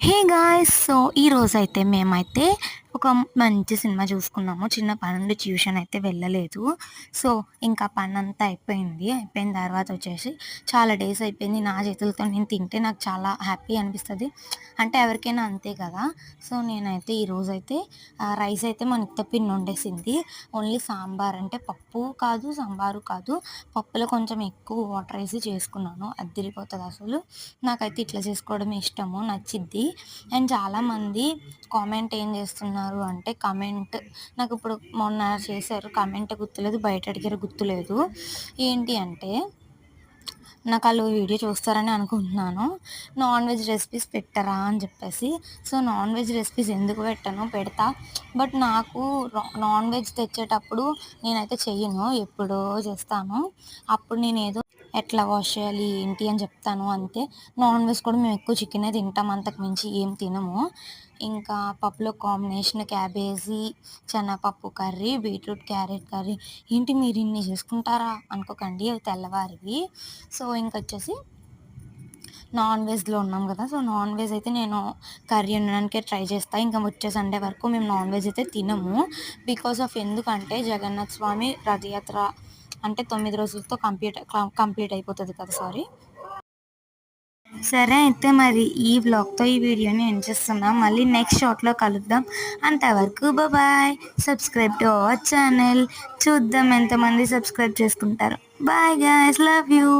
Hey guys so ఈరోజు అయితే మేమైతే ఒక మంచి సినిమా చూసుకున్నాము. చిన్న పని నుండి ట్యూషన్ అయితే వెళ్ళలేదు. సో ఇంకా పని అంతా అయిపోయింది. అయిపోయిన తర్వాత వచ్చేసి చాలా డేస్ అయిపోయింది. నా చేతులతో నేను తింటే నాకు చాలా హ్యాపీ అనిపిస్తుంది. అంటే ఎవరికైనా అంతే కదా. సో నేనైతే ఈరోజు అయితే రైస్ అయితే మా నిత్య పిన్ వండేసింది. ఓన్లీ సాంబార్ అంటే పప్పు కాదు సాంబారు కాదు. పప్పులో కొంచెం ఎక్కువ వాటర్ వేసి చేసుకున్నాను. అదిరిపోతుంది అసలు. నాకైతే ఇట్లా చేసుకోవడం ఇష్టము. నచ్చిద్ది. అండ్ చాలామంది కామెంట్ ఏం చేస్తున్నారు? అంటే కమెంట్ నాకు ఇప్పుడు మొన్న చేశారు కమెంట్ గుర్తులేదు బయట అడిగారు గుర్తులేదు. ఏంటి అంటే నాకు వాళ్ళు వీడియో చూస్తారని అనుకుంటున్నాను. నాన్ వెజ్ రెసిపీస్ పెట్టరా అని చెప్పేసి. సో నాన్ వెజ్ రెసిపీస్ ఎందుకు పెట్టను? పెడతా. బట్ నాకు నాన్ వెజ్ తెచ్చేటప్పుడు నేనైతే చెయ్యను ఎప్పుడో చేస్తాను. అప్పుడు నేను ఏదో ఎట్లా వాష్ చేయాలి ఏంటి అని చెప్తాను అంతే. నాన్ వెజ్ కూడా మేము ఎక్కువ చికెనే తింటాం అంతకు మించి ఏం తినము. ఇంకా పప్పులో కాంబినేషన్ క్యాబేజీ శనగపప్పు కర్రీ బీట్రూట్ క్యారెట్ కర్రీ. ఏంటి మీరు ఇన్ని చేసుకుంటారా అనుకోకండి అవి తెల్లవారివి. సో ఇంకొచ్చేసి నాన్ వెజ్లో ఉన్నాం కదా సో నాన్ వెజ్ అయితే నేను కర్రీ వండడానికే ట్రై చేస్తాను ఇంకా వచ్చే సండే వరకు మేము నాన్ వెజ్ అయితే తినము. బికాస్ ఆఫ్ ఎందుకంటే జగన్నాథ్ స్వామి రథయాత్ర అంటే తొమ్మిది రోజులతో కంప్లీట్ కంప్లీట్ అయిపోతుంది కదా సారీ. సరే అయితే మరి ఈ వ్లాగ్తో ఈ వీడియోని ఎండ్ చేస్తున్నాం. మళ్ళీ నెక్స్ట్ షార్ట్లో కలుద్దాం. అంతవరకు bye. Subscribe to our channel చూద్దాం ఎంతమంది సబ్స్క్రైబ్ చేసుకుంటారు. Bye guys love you